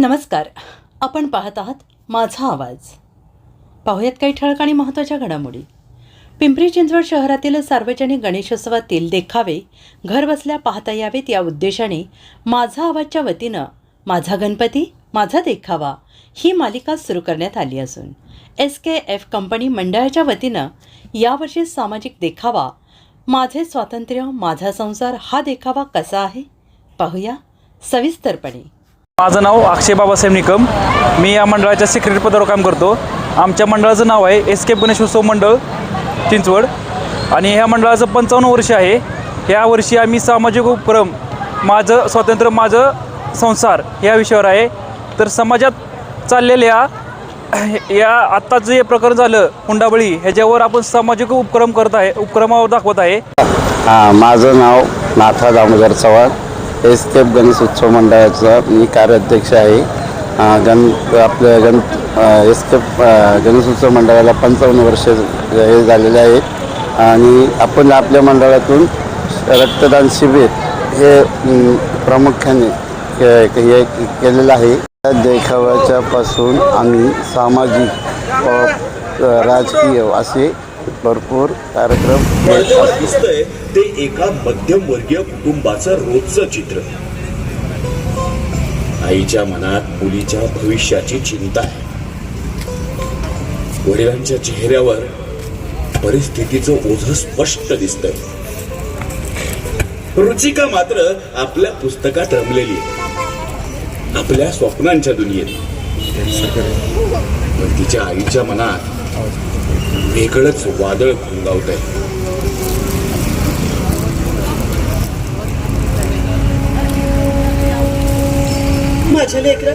नमस्कार. आपण पाहत आहात माझा आवाज. पाहूयात काही ठळक आणि महत्त्वाच्या घडामोडी. पिंपरी चिंचवड शहरातील सार्वजनिक गणेशोत्सवातील देखावे घरबसल्या पाहता यावेत या उद्देशाने माझा आवाजच्या वतीनं माझा गणपती माझा देखावा ही मालिका सुरू करण्यात आली असून एस के एफ कंपनी मंडळाच्या वतीनं यावर्षी सामाजिक देखावा माझे स्वातंत्र्य माझा संसार हा देखावा कसा आहे? पाहूया सविस्तरपणे. माझं नाव अक्षय बाबासाहेब निकम. मी या मंडळाच्या सेक्रेटरी पदावर काम करतो. आमच्या मंडळाचं नाव आहे एस के गणेशोत्सव मंडळ चिंचवड. आणि ह्या मंडळाचं पंचावन्न वर्ष आहे. ह्या वर्षी आम्ही सामाजिक उपक्रम माझं स्वातंत्र्य माझं संसार या विषयावर आहे. तर समाजात चाललेल्या या आत्ताच जे प्रकरण झालं हुंडाबळी ह्याच्यावर आपण सामाजिक उपक्रम करत आहे उपक्रमावर दाखवत आहे. हां माझं नाव नाथा दामोदर चव्हाण. एस्केप गणेश उत्सव मंडळाचा मी कार्याध्यक्ष आहे. गण आपल्या गण एस्केप गणेश उत्सव मंडळाला पंचावन्न वर्ष हे झालेले आहे. आणि आपण आपल्या मंडळातून रक्तदान शिबिर हे प्रामुख्याने हे केलेलं आहे. त्या देखाव्याच्यापासून आम्ही सामाजिक राजकीय असे भरपूर कार्यक्रम. दिसतंय ते एका मध्यमवर्गीय कुटुंबाचं रोजचं चित्र. आईच्या मनात मुलीच्या भविष्याची चिंता आहे. वडिलांच्या चेहऱ्यावर परिस्थितीचं ओझ स्पष्ट दिसतंय. रुचिका मात्र आपल्या पुस्तकात रमलेली आहे. आपल्या स्वप्नांच्या दुनियेत. पण तिच्या आईच्या मनात वेगळंच वादळ घुंगावत आहे माझ्या लेकरा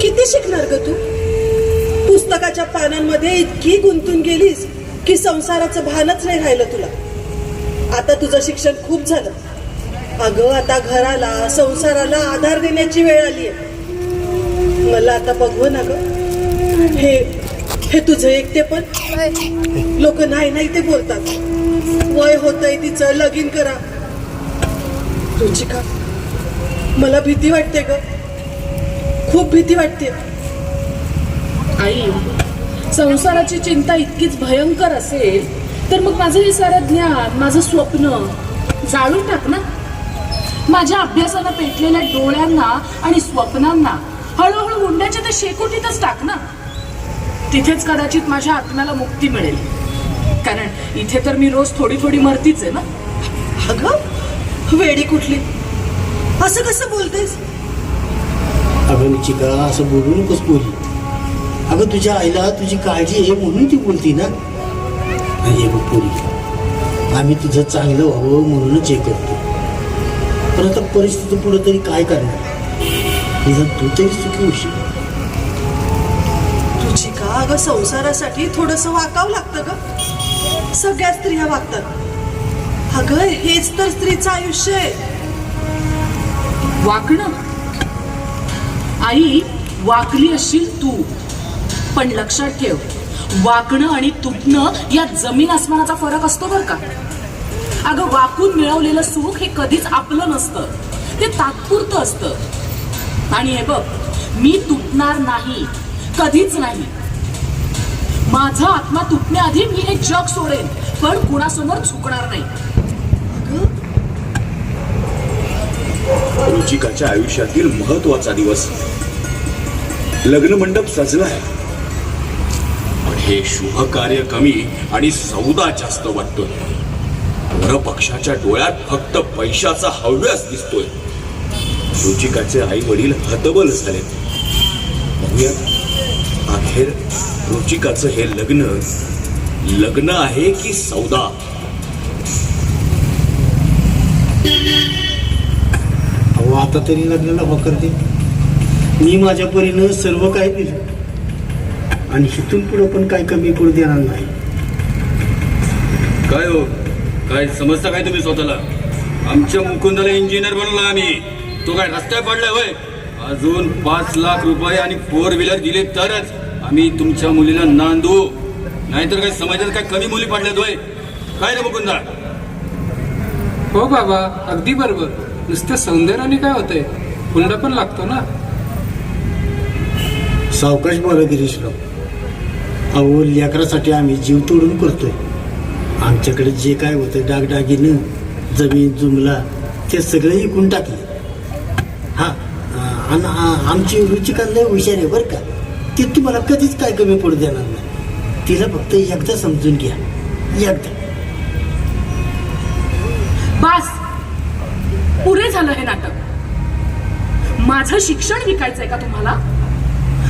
किती शिकणार ग तू? पुस्तकाच्या पानांमध्ये इतकी गुंतून गेलीस की संसाराचं भानच नाही राहिलं तुला. आता तुझं शिक्षण खूप झालं. अगं आता घराला संसाराला आधार देण्याची वेळ आली आहे मला आता बघव ना ग. हे हे तुझं एकटे पण? लोक नाही नाही ते बोलतात. वय होतंय तिचं लगीन करा. रुचिका मला भीती वाटते ग. खूप भीती वाटते. आई संसाराची चिंता इतकीच भयंकर असेल तर मग माझं हे सारं ज्ञान माझं स्वप्न जाळून टाक ना. माझ्या अभ्यासानं पेटलेल्या डोळ्यांना आणि स्वप्नांना हळूहळू हुंड्याच्या त्या शेकोटीतच टाक ना. तिथेच कदाचित माझ्या आत्म्याला मुक्ती मिळेल. कारण इथे तर मी रोज थोडी थोडी मरतीच आहे ना? अगं वेडी कुठली? असं कसं बोलतेस? अगं चिका असं बोलू नकोस बोली अगं तुझ्या आईला तुझी काळजी आहे म्हणून ती बोलती ना? आणि हे बघ पोरी आम्ही तुझं चांगलं व्हावं म्हणूनच हे करतो. पण आता परिस्थिती पुढे तरी काय करणार? तू तरी सुखी होशील. अगं संसारासाठी थोडस वाकावं लागतं ग. सगळ्या स्त्रिया वागतात. अगं हेच तर स्त्रीचं आयुष्य आहे. वाकणं आई वाकली असशील तू. पण लक्षात ठेव वाकणं आणि तुटणं यात जमीन आसमानाचा फरक असतो बरं का. अगं वाकून मिळवलेलं सुख हे कधीच आपलं नसतं. ते तात्पुरतं असतं. आणि हे बघ मी तुटणार नाही कधीच नाही. माझा आत्मा तुटण्याआधी मी हे जग सोडेन पण कुणासमोर चुकणार नाही. रुचिकाच्या आयुष्यातील महत्त्वाचा दिवस. लग्न मंडप सजलाय. पण हे शुभ कार्य कमी आणि सौदा जास्त वाटतोय. वर पक्षाच्या डोळ्यात फक्त पैशाचा हव्यास दिसतोय. रुचिकाचे आई वडील हतबल झालेत. अखेर रुचिकाचं हे लग्न लग्न आहे की सौदा? अहो आता तरी लग्नाला होकर दे मी माझ्या परीनं सर्व काय दिलं. आणि इथून पुढं पण काय कमी पडू देणार नाही. काय हो? काय समजता काय तुम्ही स्वतःला? आमच्या मुकुंदाला इंजिनियर बनवला आम्ही. तो काय रस्त्यावर पडलाय होय? अजून पाच लाख रुपये आणि फोर व्हीलर दिले तरच. आम्ही तुमच्या मुलीला नांदू. नाहीतर काय समाजात काय कमी मुली पडल्यात होय? काय रे मुकुंदा? हो बाबा अगदी बरोबर. नुसत्या सौंदर्याने काय होतंय? हुंडा पण लागतो ना. सावकाश बोला गिरीशराव. अहो लेकरासाठी आम्ही जीव तोडून करतोय. आमच्याकडे जे काय होतं डागडागिनं जमीन जुमला ते सगळं विकून टाकले. हा आणि आमची रुचिका लय हुशार आहे बरं का? ते तुम्हाला कधीच काय कमी पडू देणार नाही. तिला फक्त एकदा समजून घ्या. एकदा. बास. पुरे झालं हे नाटक. माझं शिक्षण विकायचंय का तुम्हाला?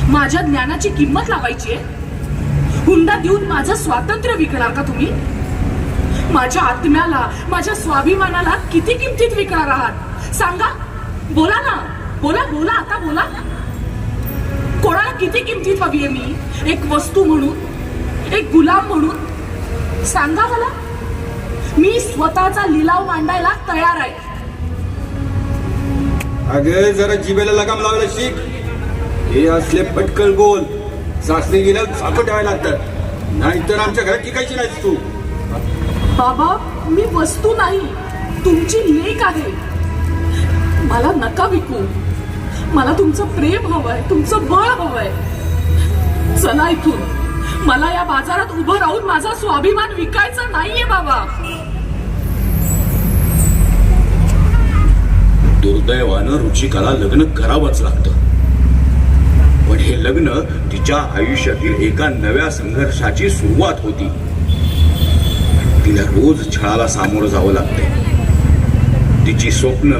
माझ्या ज्ञानाची किंमत लावायची आहे? हुंडा देऊन माझं स्वातंत्र्य विकणार का तुम्ही? माझ्या आत्म्याला माझ्या स्वाभिमानाला किती किमतीत विकणार आहात? सांगा. बोला ना. बोला बोला आता बोला. कोणाला किती किमतीत हवी आहे मी? एक वस्तू म्हणून एक गुलाम म्हणून? सांगा मला. मी स्वतःचा लिलाव मांडायला तयार आहे. अगं जरा जिभेला लगाम लावायला शिक. हे असले पटकन बोल. सासरी गेल्यावर झाकं ठेवायला लागतात नाहीतर आमच्या घरात टिकायची नाहीस तू. बाबा मी वस्तू नाही. तुमची लेख आहे. मला नका विकू. मला तुमचं प्रेम हवंय तुमचं बळ हवंय. चला इथून. मला या बाजारात उभं राहून माझा स्वाभिमान विकायचा नाहीये बाबा. दुर्दैवानं रुचिकाला लग्न करावंच लागतं. पण हे लग्न तिच्या आयुष्यातील एका नव्या संघर्षाची सुरुवात होती. तिला रोज छळाला सामोरं जावं लागते तिची स्वप्न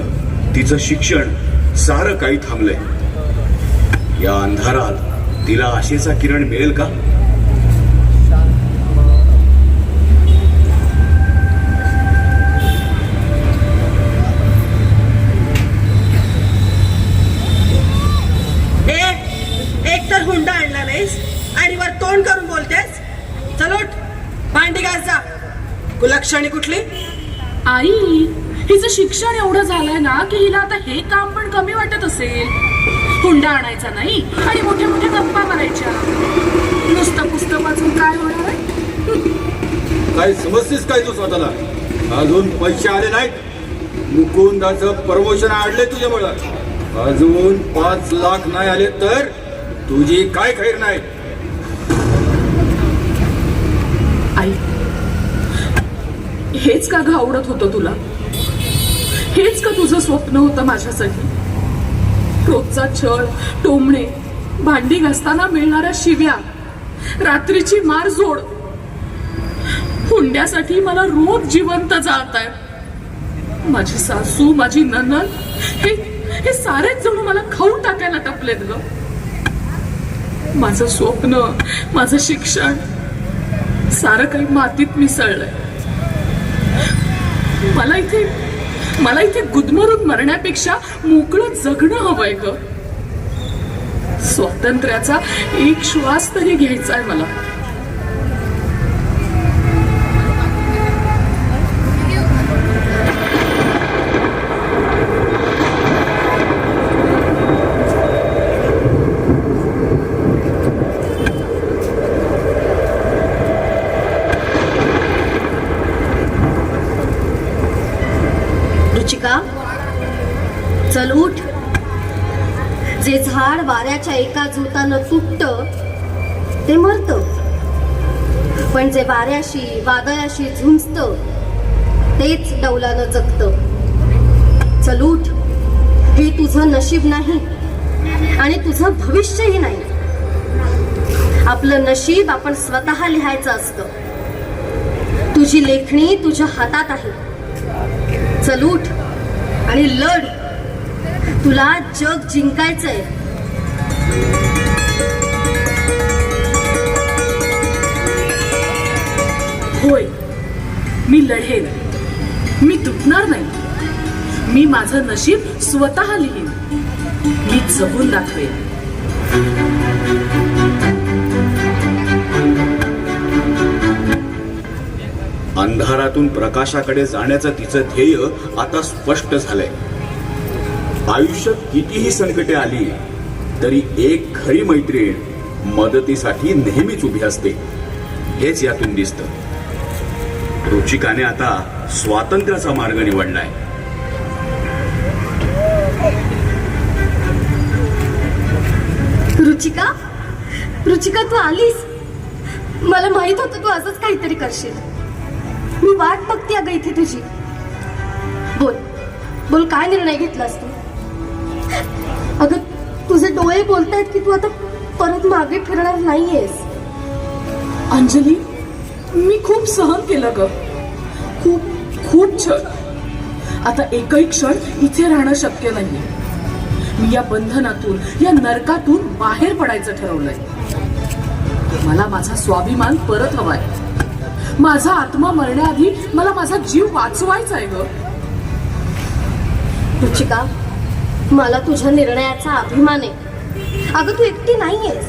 तिचं शिक्षण सारं काही थांबलंय. या अंधारात तिला आशेचा किरण मिळेल का? ए एक तर हुंडा आणला नाहीस आणि वर तोंड करून बोलतेस? चलोट भांडी घास जा. कुलक्षणी कुठली? आई हिचं शिक्षण एवढं झालंय ना की हिला आता हे काम पण कमी वाटत असेल. हुंडा आणायचा नाही आणि मोठ्या मोठ्या गप्पा मारायच्या. नुसतं पुस्तक वाचून काय होणार आहे? काय समजतेस काय तू स्वतःला? अजून पैसे आले नाहीत. मुकुंदाचं प्रमोशन आणलंय तुझ्यामुळं. अजून पाच लाख नाही आले तर तुझी काय खैर नाही? आई हेच का आवडत होतं तुला? हेच का तुझं स्वप्न होतं माझ्यासाठी? रोजचा छळ टोमणे भांडी घासताना मिळणाऱ्या शिव्या रात्रीची मारझोड. हुंड्यासाठी मला रोज जिवंत जात आहे माझी सासू माझी ननद हे हे सारेच जण मला खाऊन टाकायला टपलेत ग. माझं स्वप्न माझं शिक्षण सारं काही मातीत मिसळलंय. मला इथे मला इथे गुदमरून मरण्यापेक्षा मोकळं जगणं हवंय ग. स्वातंत्र्याचा एक श्वास तरी घ्यायचा आहे मला. का? चल उठ. जे झाड वाऱ्याच्या एका झोतानं तुटत ते मरत. पण जे वाऱ्याशी वादळाशी झुंजत तेच डौलानं जगत. चल उठ. हे तुझं नशीब नाही आणि तुझं भविष्यही नाही. आपलं नशीब आपण स्वतः लिहायचं असतं. तुझी लेखणी तुझ्या हातात आहे. चल उठ. आणि लढ. तुला जग जिंकायचंय. होय मी लढेन. मी तुटणार नाही. मी माझं नशीब स्वतः लिहीन. मी जगून दाखवेन. अंधारातून प्रकाशाकडे जाण्याचं तिचं ध्येय आता स्पष्ट झालंय. आयुष्यात कितीही संकटे आली तरी एक खरी मैत्रीण मदतीसाठी नेहमीच उभी असते. हेच यातून दिसतं. रुचिकाने आता स्वातंत्र्याचा मार्ग निवडलाय. रुचिका? रुचिका तू आलीस? मला माहीत होतं तू असंच काहीतरी करशील. मी वाट बघते अगं इथे तुझी. बोल. बोल काय निर्णय घेतलास तू? अगं तुझे डोळे बोलतायत की तू आता परत मागे फिरणार नाहीयेस. अंजली मी खूप सहन केलं ग. खूप खूप क्षण आता एकही क्षण इथे राहणं शक्य नाहीये. मी या बंधनातून या नरकातून बाहेर पडायचं ठरवलंय. मला माझा स्वाभिमान परत हवाय. माझा आत्मा मरण्याआधी मला माझा जीव वाचवायचा आहे ग. रुचिका मला तुझ्या निर्णयाचा अभिमान आहे. अगं तू एकटी नाहीयेस.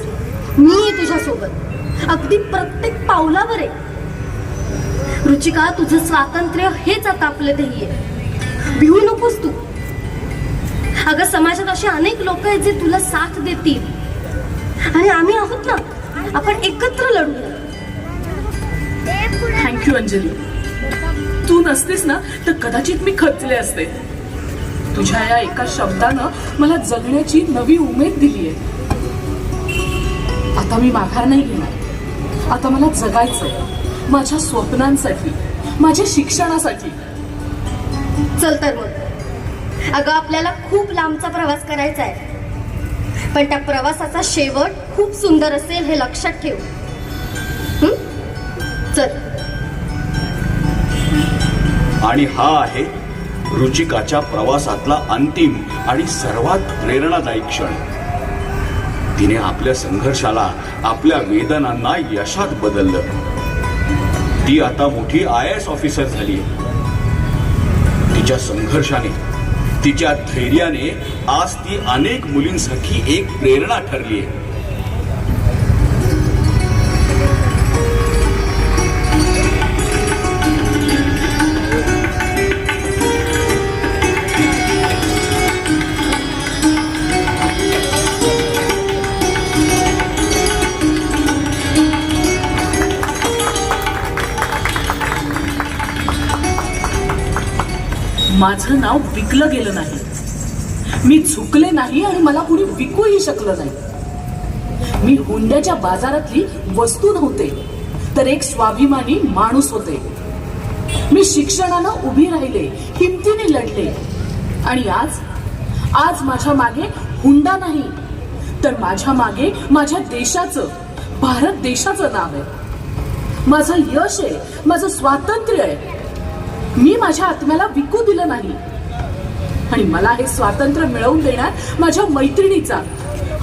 मी आहे तुझ्यासोबत. अगदी प्रत्येक पावलावर आहे. रुचिका तुझं स्वातंत्र्य हेच आता आपलं ध्येय भिवू नकोस तू. अगं समाजात असे अनेक लोक आहेत जे तुला साथ देतील. आणि आम्ही आहोत ना आपण एकत्र लढूया. थँक्यू अंजली तू नसतेस ना तर कदाचित मी खचले असते. तुझ्या या एका शब्दानं मला जगण्याची नवी उमेद दिली आहे. आता मी माघार नाही घेणार. आता मला जगायचंय. माझ्या स्वप्नांसाठी माझ्या शिक्षणासाठी. चल तर मग. अगं आपल्याला खूप लांबचा प्रवास करायचा आहे. पण त्या प्रवासाचा शेवट खूप सुंदर असेल हे लक्षात ठेव. आणि हा आहे रुचिकाच्या प्रवासातला अंतिम आणि सर्वात प्रेरणादायी क्षण. तिने आपल्या संघर्षाला आपल्या वेदनांना यशात बदललं. ती आता मोठी आय एस ऑफिसर झाली तिच्या संघर्षाने तिच्या धैर्याने आज ती अनेक मुलींसाठी एक प्रेरणा ठरली आहे. माझं नाव विकलं गेलं नाही. मी झुकले नाही आणि मला कुणी विकूही शकलं नाही. मी हुंड्याच्या बाजारातली वस्तू नव्हते तर एक स्वाभिमानी माणूस होते. मी शिक्षणानं उभी राहिले हिमतीने लढले. आणि आज आज माझ्या मागे हुंडा नाही तर माझ्या मागे माझ्या देशाचं भारत देशाचं नाव आहे. माझं यश आहे माझं स्वातंत्र्य आहे. मी माझ्या आत्म्याला विकू दिलं नाही. आणि मला हे स्वातंत्र्य मिळवून देण्यात माझ्या मैत्रिणीचा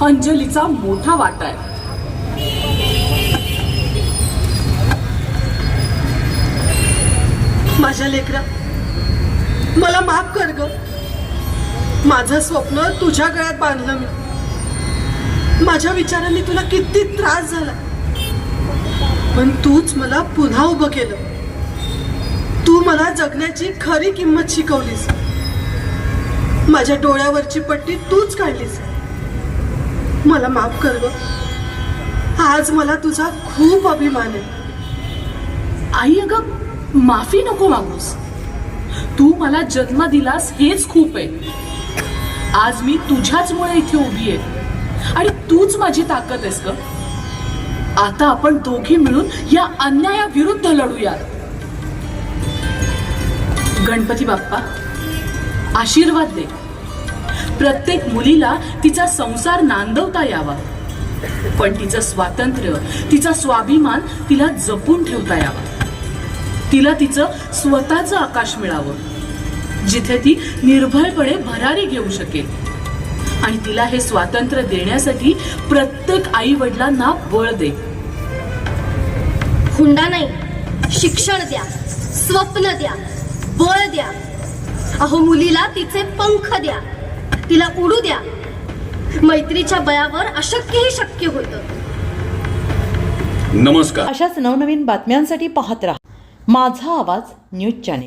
अंजलीचा मोठा वाटा आहे. माझ्या लेकरा मला माफ कर ग. माझं स्वप्न तुझ्या गळ्यात बांधलं मी. माझ्या विचारांनी तुला किती त्रास झाला. पण तूच मला पुन्हा उभं केलं. तू मला जगण्याची खरी किंमत शिकवलीस. माझ्या डोळ्यावरची पट्टी तूच काढलीस. मला माफ कर ग. आज मला तुझा खूप अभिमान आहे. आई अगं माफी नको मागूस. तू मला जन्म दिलास हेच खूप आहे. आज मी तुझ्याचमुळे इथे उभी आहे. आणि तूच माझी ताकद आहेस ग. आता आपण दोघी मिळून या अन्यायाविरुद्ध लढूयात. गणपती बाप्पा आशीर्वाद दे. प्रत्येक मुलीला तिचा संसार नांदवता यावा. पण तिचं स्वातंत्र्य तिचा स्वाभिमान तिला जपून ठेवता यावा. तिला तिचं स्वतःचं आकाश मिळावं जिथे ती निर्भयपणे भरारी घेऊ शकेल. आणि तिला हे स्वातंत्र्य देण्यासाठी प्रत्येक आई वडिलांना बळ दे. हुंडा नाही शिक्षण द्या स्वप्न द्या. बळ द्या. अहो मुलीला तिचे पंख द्या. तिला उडू द्या. मैत्रीच्या बयावर अशक्यही शक्य होतं. नमस्कार. अशाच नवनवीन बातम्यांसाठी पाहत राहा. माझा आवाज न्यूज चॅनेल.